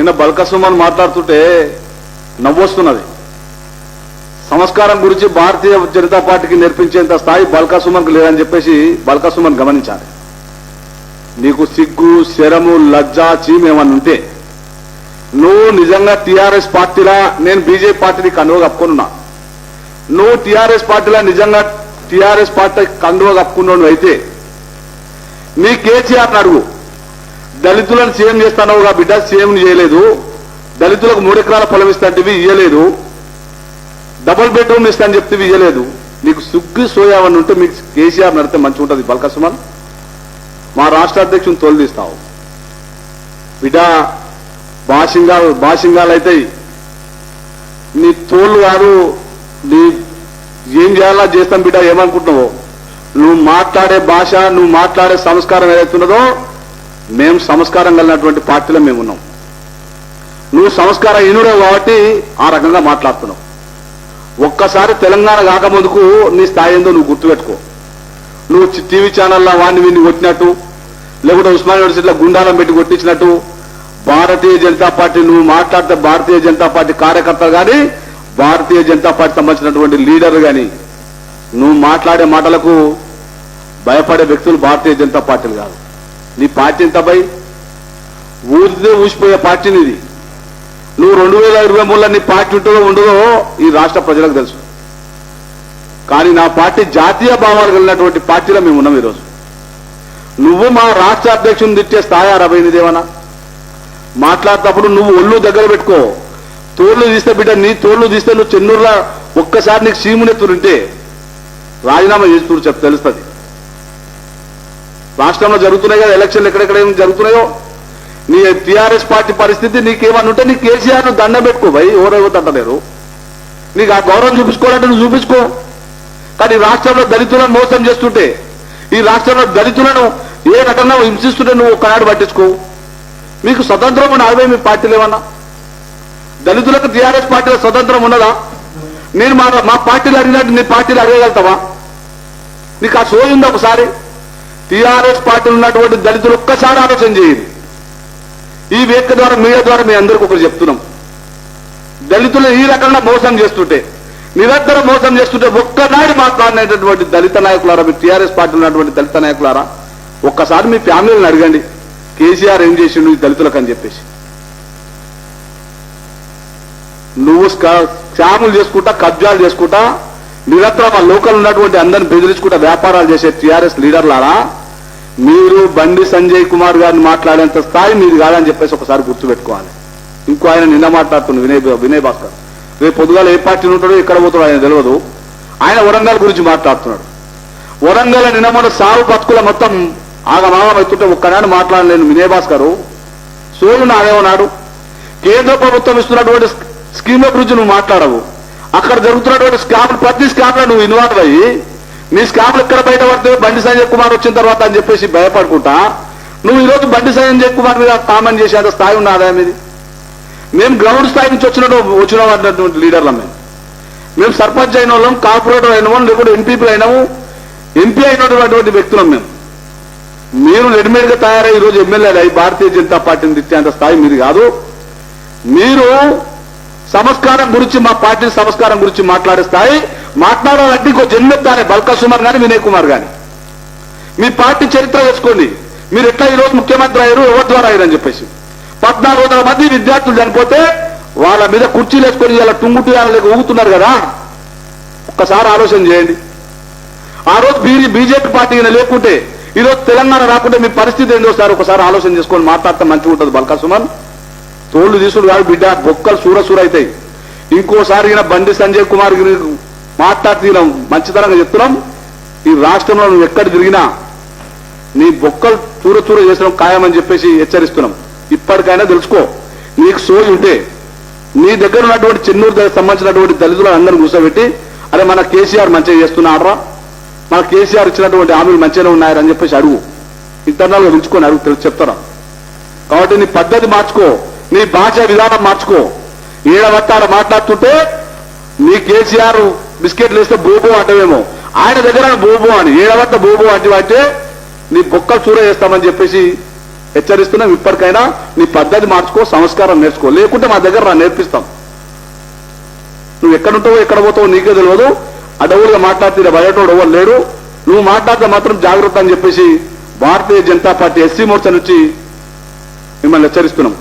నిన్న బల్కసుమన్ మాట్లాడుతుంటే నవ్వొస్తున్నది. సంస్కారం గురించి భారతీయ జనతా పార్టీకి నేర్పించేంత స్థాయి బల్కసుమన్కు లేదని చెప్పేసి బల్కసుమన్ గమనించాలి. నీకు సిగ్గు శరము లజ్జ చీమ్ ఏమన్నా ఉంటే నువ్వు నిజంగా టీఆర్ఎస్ పార్టీలా? నేను బీజేపీ పార్టీని కండువ కప్పుకున్నా నువ్వు టీఆర్ఎస్ పార్టీలా నిజంగా టీఆర్ఎస్ పార్టీ కండువ కప్పుకున్నావు అయితే నీ కేసీఆర్ అడుగు. దళితులను సీఎం చేస్తానవుగా బిడ్డ సీఎం చేయలేదు. దళితులకు మూడు ఎకరాల పొలం ఇస్తాంటివి ఇయ్యలేదు. డబుల్ బెడ్రూమ్ ఇస్తాను చెప్తే ఇయ్యలేదు. నీకు సుగ్గు సోయావని ఉంటే మీకు కేసీఆర్ నడితే మంచిగా ఉంటుంది. బల్కసుమన్ మా రాష్ట్ర అధ్యక్షుని తోలుదీస్తావు బిడ్డ భాషింగాలు బాసింగాలు అవుతాయి నీ తోళ్ళు కాదు నీ ఏం చేయాలా చేస్తాం బిడ్డ ఏమనుకుంటున్నావు? నువ్వు మాట్లాడే భాష నువ్వు మాట్లాడే సంస్కారం ఏదైతున్నదో మేము సంస్కారం కలిగినటువంటి పార్టీలో మేము ఉన్నాం. నువ్వు సంస్కార హీనుడే కాబట్టి ఆ రకంగా మాట్లాడుతున్నావు. ఒక్కసారి తెలంగాణ కాకముందుకు నీ స్థాయి ఏందో నువ్వు గుర్తుపెట్టుకో. నువ్వు టీవీ ఛానల్లో వాడిని వీడిని కొట్టినట్టు లేకుంటే ఉస్మాన్ యూనివర్సిటీలో గుండాలం పెట్టి కొట్టించినట్టు భారతీయ జనతా పార్టీ నువ్వు మాట్లాడితే భారతీయ జనతా పార్టీ కార్యకర్తలు కానీ భారతీయ జనతా పార్టీ సంబంధించినటువంటి లీడర్లు కానీ నువ్వు మాట్లాడే మాటలకు భయపడే వ్యక్తులు భారతీయ జనతా పార్టీలు కాదు. నీ పార్టీ ఎంత భయ్ ఊరిదే ఊసిపోయే పార్టీ నీది. నువ్వు రెండు వేల ఇరవై మూడులో నీ పార్టీ ఉంటుందో ఉండదో ఈ రాష్ట్ర ప్రజలకు తెలుసు. కానీ నా పార్టీ జాతీయ భావాలు కలిగినటువంటి పార్టీలో మేము ఉన్నాం ఈరోజు. నువ్వు మా రాష్ట్ర అధ్యక్షుని తిట్టే స్థాయి అరవైనిదేమన్నా మాట్లాడేటప్పుడు నువ్వు ఒళ్ళు దగ్గర పెట్టుకో. తోళ్ళు తీస్తే బిడ్డ నీ తోళ్ళు తీస్తే నువ్వు చెన్నూరులో ఒక్కసారి నీకు సీమునెత్తురుంటే రాజీనామా చేసి చెప్ తెలుస్తుంది. రాష్ట్రంలో జరుగుతున్నాయి కదా ఎలక్షన్లు ఎక్కడెక్కడ ఏం జరుగుతున్నాయో? నీ టీఆర్ఎస్ పార్టీ పరిస్థితి నీకేమన్నా ఉంటే నీ కేసీఆర్ను దండం పెట్టుకో. భయ్ ఎవరెవరు నీకు ఆ గౌరవం చూపించుకోవాలంటే నువ్వు చూపించుకో. కానీ రాష్ట్రంలో దళితులను మోసం చేస్తుంటే ఈ రాష్ట్రంలో దళితులను ఏ రకంగా హింసిస్తుంటే నువ్వు ఒకనాడు పట్టించుకో? మీకు స్వతంత్రం నలభై మీ పార్టీలు ఏమన్నా? దళితులకు టీఆర్ఎస్ పార్టీలో స్వతంత్రం ఉన్నదా? నేను మా మా పార్టీలు అడిగినట్టు నీ పార్టీలు అడగగలుగుతావా? నీకు ఆ సోయి ఉందా ఒకసారి? టీఆర్ఎస్ పార్టీలు ఉన్నటువంటి దళితులు ఒక్కసారి ఆలోచన చేయండి. ఈ వేదిక ద్వారా మీడియా ద్వారా మీ అందరికీ ఒకరు చెప్తున్నాం. దళితులు ఈ రకంగా మోసం చేస్తుంటే నిరంతరం మోసం చేస్తుంటే ఒక్కనాడు మాట్లాడినటువంటి దళిత నాయకులారా మీ టీఆర్ఎస్ పార్టీ ఉన్నటువంటి దళిత నాయకులారా ఒక్కసారి మీ ఫ్యామిలీని అడగండి. కేసీఆర్ ఏం చేసిండు ఈ దళితులకు అని చెప్పేసి. నువ్వు స్కా- చేసుకుంటా కబ్జాలు చేసుకుంటా నిరంతరం ఆ లోకల్ ఉన్నటువంటి అందరిని బెదిరించుకుంటా వ్యాపారాలు చేసే టీఆర్ఎస్ లీడర్లారా మీరు బండి సంజయ్ కుమార్ గారిని మాట్లాడేంత స్థాయి మీది కాదని చెప్పేసి ఒకసారి గుర్తుపెట్టుకోవాలి. ఇంకో ఆయన నిన్న మాట్లాడుతున్నాడు వినయ్ వినయ్ భాస్కర్. రేపు పొద్దుగాల ఏ పార్టీ ఉంటాడో ఎక్కడ పోతాడో ఆయన తెలియదు ఆయన వరంగల్ గురించి మాట్లాడుతున్నాడు. వరంగల్ నిన్న మొన్న సాగు బతుకుల మొత్తం ఆగమాగం అవుతుంటే ఒక్కనాడు మాట్లాడలేను వినయ్ భాస్కర్. సోలు నాదేమన్నాడు కేంద్ర ప్రభుత్వం ఇస్తున్నటువంటి స్క- స్కీమ్ల గురించి నువ్వు మాట్లాడవు. అక్కడ జరుగుతున్నటువంటి స్కామ్ ప్రతి స్కామ్లో నువ్వు ఇన్వాల్వ్ అయ్యి నీ స్కామ్లు ఎక్కడ బయట పడితే బండి సంజయ్ కుమార్ వచ్చిన తర్వాత అని చెప్పేసి భయపడుకుంటా. నువ్వు ఈరోజు బండి సంజయ్ కుమార్ మీద కామెంట్ చేసేంత స్థాయి ఉన్న ఆదాయం ఇది మేము గ్రౌండ్ స్థాయి నుంచి వచ్చిన వచ్చిన వాళ్ళటువంటి లీడర్లం మేము. మేము సర్పంచ్ అయిన వాళ్ళం కార్పొరేటర్ అయిన వాళ్ళం లేకుంటే ఎంపీపీలు అయినాము ఎంపీ అయినటువంటి వ్యక్తులం మేము. మీరు రెడీమేడ్గా తయారై ఈరోజు ఎమ్మెల్యేలు అయి భారతీయ జనతా పార్టీని తెచ్చేంత స్థాయి మీది కాదు. మీరు సంస్కారం గురించి మా పార్టీ సంస్కారం గురించి మాట్లాడే స్థాయి మాట్లాడాలంటే ఇంకో జన్మెత్తానే బల్కా సుమార్ గాని వినయ్ కుమార్ గాని. మీ పార్టీ చరిత్ర వేసుకోండి. మీరు ఎట్లా ఈరోజు ముఖ్యమంత్రి అయ్యారు ఎవరి ద్వారా అయ్యారని చెప్పేసి. పద్నాలుగు వందల మంది విద్యార్థులు చనిపోతే వాళ్ళ మీద కుర్చీలు వేసుకొని ఇలా టుంగుటు ఊగుతున్నారు కదా. ఒక్కసారి ఆలోచన చేయండి. ఆ రోజు బీ బీజేపీ పార్టీ ఈయన లేకుంటే ఈరోజు రోజు తెలంగాణ రాకుంటే మీ పరిస్థితి ఏందో సార్ ఒకసారి ఆలోచన చేసుకొని మాట్లాడితే మంచిగా ఉంటుంది బల్కా సుమన్. తోళ్ళు తీసుకుని కాదు బిడ్డ బొక్కలు సూర సూర అవుతాయి. ఇంకోసారి ఈయన బండి సంజయ్ కుమార్ మాట్లాడుతున్నాం మంచితనంగా చెప్తున్నాం. ఈ రాష్ట్రంలో నువ్వు ఎక్కడ తిరిగినా నీ బొక్కలు చూర చూర చేసడం ఖాయమని చెప్పేసి హెచ్చరిస్తున్నాం. ఇప్పటికైనా తెలుసుకో నీకు సోయి ఉంటే నీ దగ్గర ఉన్నటువంటి చెన్నూరు దగ్గర సంబంధించినటువంటి దళితులను అందరిని కూర్చోబెట్టి అరే మన కేసీఆర్ మంచిగా చేస్తున్నారా? మన కేసీఆర్ ఇచ్చినటువంటి హామీలు మంచిగానే ఉన్నాయని చెప్పేసి అడుగు. ఇంటర్నల్గా అడుగు తెలుసు చెప్తారా కాబట్టి నీ పద్ధతి మార్చుకో నీ భాష విధానం మార్చుకో. ఏడవట్టాల మాట్లాడుతుంటే నీ కేసీఆర్ బిస్కెట్లు వేస్తే బోబు అంటవేమో. ఆయన దగ్గర బోబు అని ఏడవట్ట బోబో అంటే అంటే నీ బొక్కలు చూర చేస్తామని చెప్పేసి హెచ్చరిస్తున్నాం ఇప్పటికైనా. నీ పద్ధతి మార్చుకో సంస్కారం నేర్చుకో. లేకుంటే మా దగ్గర రా నేర్పిస్తాం. నువ్వు ఎక్కడుంటావో ఎక్కడ పోతావో నీకే తెలియదు. అడవులుగా మాట్లాడితే బయటోడు ఎవరు లేడు. నువ్వు మాట్లాడితే మాత్రం జాగ్రత్త అని చెప్పేసి భారతీయ జనతా పార్టీ ఎస్సీ మోర్చా నుంచి మిమ్మల్ని హెచ్చరిస్తున్నాం.